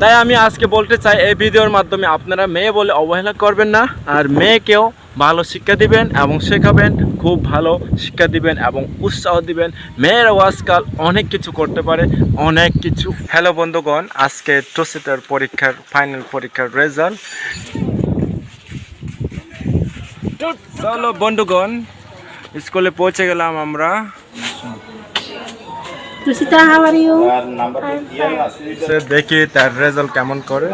তাই আমি আজকে বলতে চাই, এই ভিডিওর মাধ্যমে আপনারা মেয়ে বলে অবহেলা করবেন না, আর মেয়েকেও ভালো শিক্ষা দিবেন এবং শেখাবেন, খুব ভালো শিক্ষা দিবেন এবং উৎসাহ দিবেন। মেয়েরাও আজকাল অনেক কিছু করতে পারে, অনেক কিছু। হ্যালো বন্ধুগণ, আজকে টোসিটার পরীক্ষার ফাইনাল পরীক্ষার রেজাল্ট চলো বন্ধুগণ, স্কুলে পৌঁছে গেলাম আমরা। Tusita, how are you? সে দেখি তার রেজাল্ট কেমন করে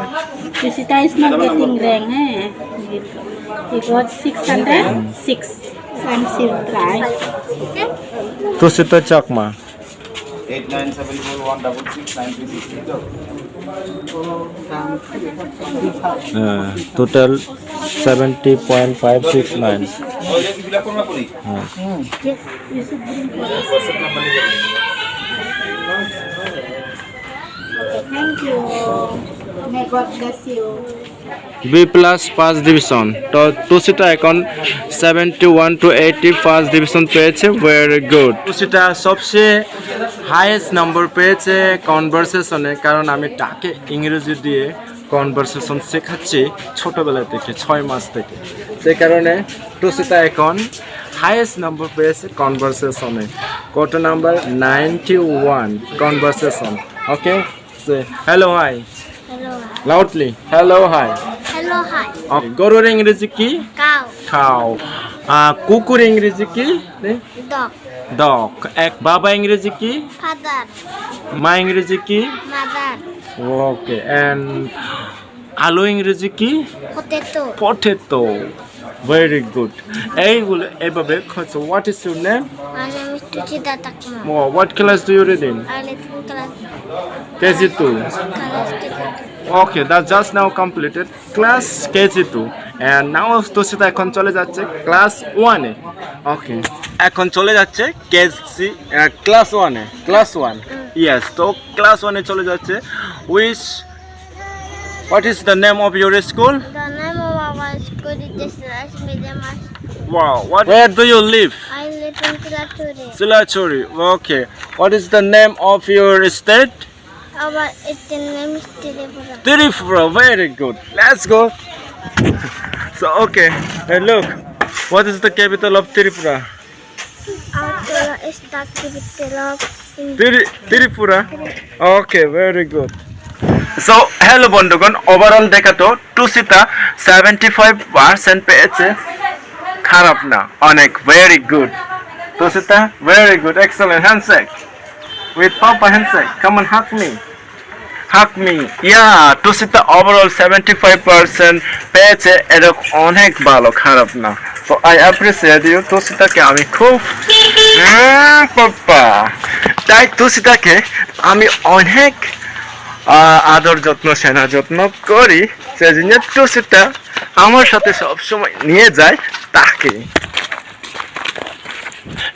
Tusita is not getting rank, eh? He got 606. So I'm still try. তুসিতা Chakma eight nine seven four one thank you. May God bless you. B plus first division তো টুসিটা এখন seventy one to eighty first division পেয়েছে very good Tosita সবচেয়ে highest নম্বর পেয়েছে কনভারসেশনে কারণ আমি তাকে ইংরেজি দিয়ে কনভারসেশন শেখাচ্ছি ছোটোবেলা থেকে ছয় মাস থেকে। সে কারণে টুসিটা এখন হাইয়েস্ট নম্বর পেয়েছে কনভারসেশনে কত number ninety one conversation okay hello hi loudly hello hi hello hi গরুর ইংরেজি কি? কাউ খাও কুকুর ইংরেজি কি? ডগ এক বাবা ইংরেজি কি? মা ইংরেজি কি? মাদার ওকে এন্ড আলু ইংরেজি কি? পটেটো পটেটো ভেরি গুড এইগুলো এইভাবে what is your name I am student O what class do you read KG2 okay that's just now completed. Class KG2 and now Toshita এখন চলে যাচ্ছে class ওয়ানে okay এখন চলে যাচ্ছে কেসি ক্লাস ওয়ানে ক্লাস ওয়ান ইয়েস তো ক্লাস ওয়ানে চলে যাচ্ছে which what is the name of your school Wow, what, where do you live? I live in Kilaturi. Silachuri. Okay. What is the name of your state? Our name is. Tripura. Very good. Let's go. so okay. Hey, look. What is the capital of Tripura? Our is the capital of. Tripura. Okay, very good. So hello বন্ধুগণ overall দেখা তো টুসিতা seventy five percent পেয়েছে খারাপ না অনেক very good good excellent handshake with papa handshake come on hug me hug me yeah Tusita overall seventy five percent পেয়েছে এরকম অনেক ভালো খারাপ না। তো আই অ্যাপ্রিসিয়েট ইউ টুসিতাকে আমি খুব হ্যাঁ, পাপ্পা তাই টুসিতাকে আমি অনেক আদর যত্ন সেনা যত্ন করি। সেজন্য টুসিটা আমার সাথে সবসময় নিয়ে যায় তাকে।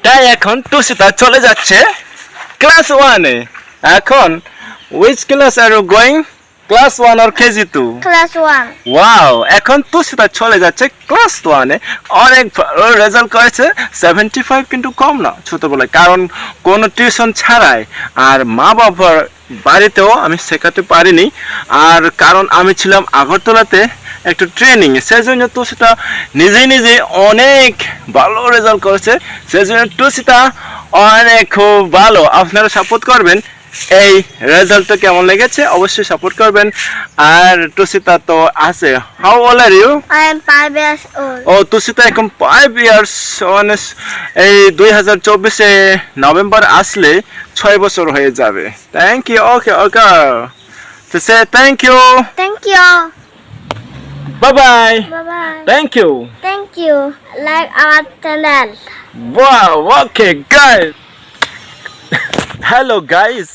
তাই এখন টুসিতা চলে যাচ্ছে ক্লাস ওয়ানে। এখন which class are going class one are KG two class one. Wow এখন তুষিতা চলে যাচ্ছে ক্লাস ওয়ানে। অনেক রেজাল্ট করেছে সেভেন্টি ফাইভ কিন্তু কম না ছোটবেলায়। কারণ কোনো টিউশন ছাড়াই আর মা বাবার বাড়িতেও আমি শেখাতে পারিনি। আর কারণ আমি ছিলাম আগরতলাতে একটু ট্রেনিং সেই জন্য তুষিতা নিজেই নিজে অনেক ভালো রেজাল্ট করেছে। সেই জন্য তুষিতা অনেক খুব ভালো। আপনারা সাপোর্ট করবেন। এই রেজাল্টটা কেমন লেগেছে? অবশ্যই সাপোর্ট করবেন। আর টুসিতা তো আছে। How old are you I am 5 years old. ও টুসিতা এখন ফাইভ ইয়ার্স মানে এই দুই হাজার চব্বিশে নভেম্বর আসলে ছয় বছর হয়ে যাবে থ্যাংক ইউ ওকে ওকে তো সে thank you Thank you. Bye bye Bye bye. Thank you Thank you. Like our channel. Wow, okay, guys. Hello guys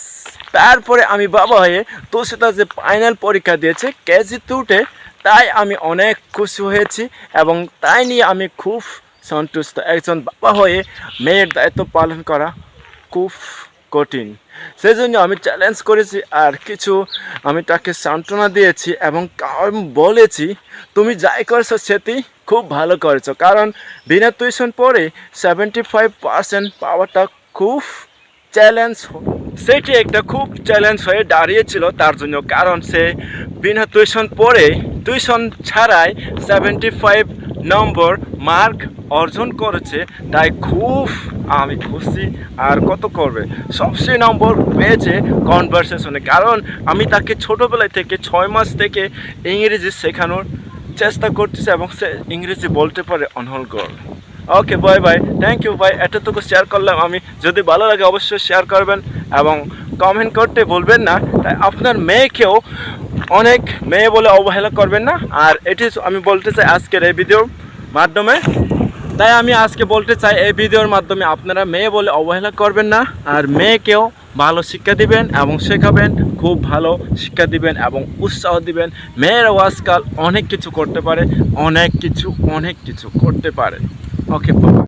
তারপরে আমি বাবা হয়ে সাথে যে ফাইনাল পরীক্ষা দিয়েছে কেজি টুটে তাই আমি অনেক খুশি হয়েছি এবং তাই নিয়ে আমি খুব সন্তুষ্ট একজন বাবা হয়ে মেয়ের দায়িত্ব পালন করা খুব কঠিন। সেই জন্য আমি চ্যালেঞ্জ করেছি আর কিছু আমি তাকে সান্ত্বনা দিয়েছি এবং বলেছি, তুমি যাই করেছ সেটি খুব ভালো করেছ। কারণ বিনা টিউশন পড়ে সেভেন্টি ফাইভ পার্সেন্ট পাওয়াটা খুব চ্যালেঞ্জ সেটি একটা খুব চ্যালেঞ্জ হয়ে দাঁড়িয়েছিল তার জন্য। কারণ সে বিনা টিউশন পড়ে টিউশন ছাড়াই সেভেন্টি ফাইভ নম্বর মার্ক অর্জন করেছে, তাই খুব আমি খুশি। আর কত করবে? সবচেয়ে নম্বর পেয়েছে কনভারসেশনে কারণ আমি তাকে ছোটোবেলায় থেকে ছয় মাস থেকে ইংরেজি শেখানোর চেষ্টা করতেছে এবং সে ইংরেজি বলতে পারে অনহল girl okay bye bye thank you ভাই এতটুকু শেয়ার করলাম। আমি যদি ভালো লাগে অবশ্যই শেয়ার করবেন এবং কমেন্ট করতে বলবেন না। তাই আপনার মেয়েকেও অনেক মেয়ে বলে অবহেলা করবেন না। আর এটি আমি বলতে চাই আজকের এই ভিডিওর মাধ্যমে। তাই আমি আজকে বলতে চাই এই ভিডিওর মাধ্যমে আপনারা মেয়ে বলে অবহেলা করবেন না, আর মেয়েকেও ভালো শিক্ষা দিবেন এবং শেখাবেন, খুব ভালো শিক্ষা দিবেন এবং উৎসাহ দিবেন। মেয়েরাও আজকাল অনেক কিছু করতে পারে, অনেক কিছু অনেক কিছু করতে পারে। ওকে